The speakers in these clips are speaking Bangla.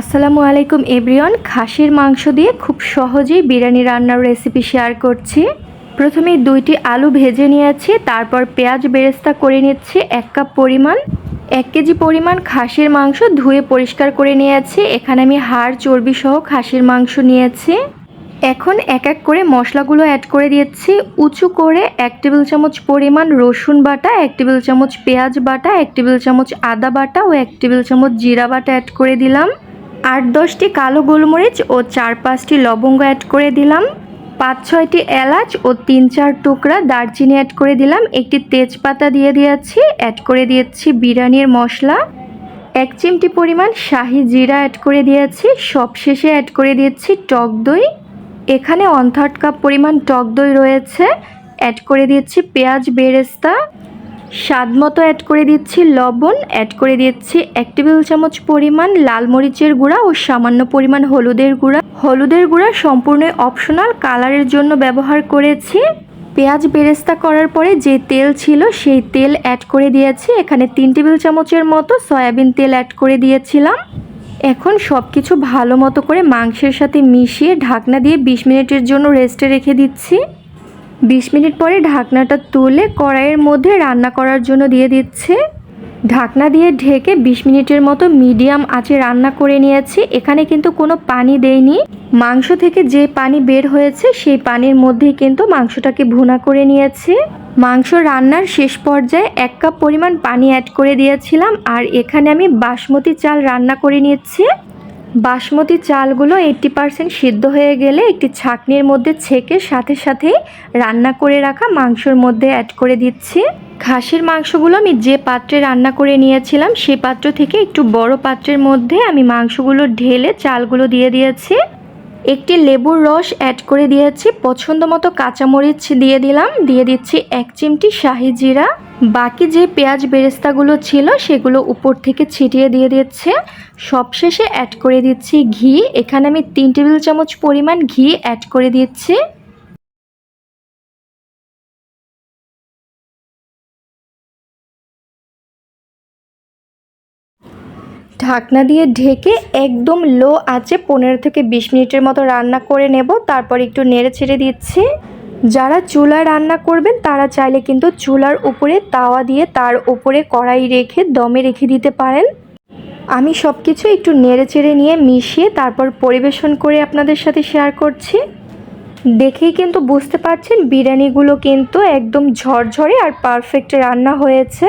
আসসালামু আলাইকুম এভরিওয়ান। খাসির মাংস দিয়ে খুব সহজেই বিরিয়ানি রান্নার রেসিপি শেয়ার করছি। প্রথমে দুইটি আলু ভেজে নিয়েছি, তারপর পেঁয়াজ বেরেস্তা করে নিচ্ছি, এক কাপ পরিমাণ। এক কেজি পরিমাণ খাসির মাংস ধুয়ে পরিষ্কার করে নিয়েছি, এখানে আমি হাড়, চর্বি সহ খাসির মাংস নিয়েছি। এখন এক এক করে মশলাগুলো অ্যাড করে দিচ্ছি, উঁচু করে এক টেবিল চামচ পরিমাণ রসুন বাটা, এক টেবিল চামচ পেঁয়াজ বাটা, এক টেবিল চামচ আদা বাটা ও এক টেবিল চামচ জিরা বাটা অ্যাড করে দিলাম। আট দশটি কালো গোলমরিচ ও চার পাঁচটি লবঙ্গ অ্যাড করে দিলাম। পাঁচ ছয়টি এলাচ ও তিন চার টুকরা দারচিনি অ্যাড করে দিলাম। একটি তেজপাতা দিয়ে দিয়েছি অ্যাড করে দিয়েছি বিরিয়ানির মশলা। এক চিমটি পরিমাণ শাহি জিরা অ্যাড করে দিয়েছি। সবশেষে অ্যাড করে দিয়েছি টক দই। এখানে ওয়ান থার্ড কাপ পরিমাণ টক দই রয়েছে। অ্যাড করে দিচ্ছি পেঁয়াজ বেরেস্তা। স্বাদ মতো অ্যাড করে দিচ্ছি লবণ অ্যাড করে দিচ্ছি এক টেবিল চামচ পরিমাণ লাল মরিচের গুঁড়া ও সামান্য পরিমাণ হলুদের গুঁড়া। হলুদের গুঁড়া সম্পূর্ণ অপশনাল কালারের জন্য ব্যবহার করেছি। পেঁয়াজ বেরেস্তা করার পরে যে তেল ছিল সেই তেল অ্যাড করে দিয়েছি। এখানে তিন টেবিল চামচের মতো সয়াবিন তেল অ্যাড করে দিয়েছিলাম। এখন সব কিছু ভালো মতো করে মাংসের সাথে মিশিয়ে ঢাকনা দিয়ে বিশ মিনিটের জন্য রেস্টে রেখে দিচ্ছি। বিশ মিনিট পরে ঢাকনাটা তুলে কড়াইয়ের মধ্যে রান্না করার জন্য দিয়ে দিচ্ছে। ঢাকনা দিয়ে ঢেকে বিশ মিনিটের মতো মিডিয়াম আঁচে রান্না করে নিয়েছি। এখানে কিন্তু কোনো পানি দেইনি। মাংস থেকে যে পানি বের হয়েছে, সেই পানির মধ্যেই কিন্তু মাংসটাকে ভুনা করে নিয়েছি। মাংস রান্নার শেষ পর্যায়ে এক কাপ পরিমাণ পানি অ্যাড করে দিয়েছিলাম। আর এখানে আমি বাসমতি চাল রান্না করে নিচ্ছি। বাসমতি চালগুলো এইট্টি পারসেন্ট সিদ্ধ হয়ে গেলে একটি ছাকনির মধ্যে ছেঁকে সাথে সাথে রান্না করে রাখা মাংসর মধ্যে অ্যাড করে দিচ্ছি। খাসির মাংসগুলো আমি যে পাত্রে রান্না করে নিয়েছিলাম, সে পাত্র থেকে একটু বড় পাত্রের মধ্যে আমি মাংসগুলো ঢেলে চালগুলো দিয়ে দিয়েছি। একটি লেবুর রস অ্যাড করে দিয়েছি পছন্দ মতো কাঁচামরিচ দিয়ে দিলাম, দিয়ে দিচ্ছি এক চিমটি শাহি জিরা। বাকি যে পেঁয়াজ বেরেস্তাগুলো ছিল সেগুলো উপর থেকে ছিটিয়ে দিয়ে দিচ্ছে। সবশেষে অ্যাড করে দিচ্ছি ঘি। এখানে আমি তিন টেবিল চামচ পরিমাণ ঘি অ্যাড করে দিচ্ছি। ঢাকনা দিয়ে ঢেকে একদম লো আঁচে পনেরো থেকে বিশ মিনিটের মতো রান্না করে নেব। তারপর একটু নেড়ে ছেড়ে দিচ্ছি। যারা চুলায় রান্না করবেন, তারা চাইলে কিন্তু চুলার উপরে তাওয়া দিয়ে তার উপরে কড়াই রেখে, দমে রেখে দিতে পারেন। আমি সব কিছু একটু নেড়ে চেড়ে নিয়ে মিশিয়ে তারপর পরিবেশন করে আপনাদের সাথে শেয়ার করছি। দেখেই কিন্তু বুঝতে পারছেন, বিরিয়ানিগুলো কিন্তু একদম ঝরঝরে আর পারফেক্ট রান্না হয়েছে।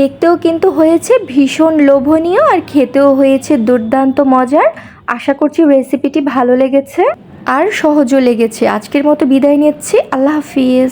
দেখতেও কিন্তু হয়েছে ভীষণ লোভনীয় আর খেতেও হয়েছে দুর্দান্ত মজার। আশা করছি রেসিপিটি ভালো লেগেছে আর সহজও লেগেছে। আজকের মতো বিদায় নিচ্ছি। আল্লাহ হাফিজ।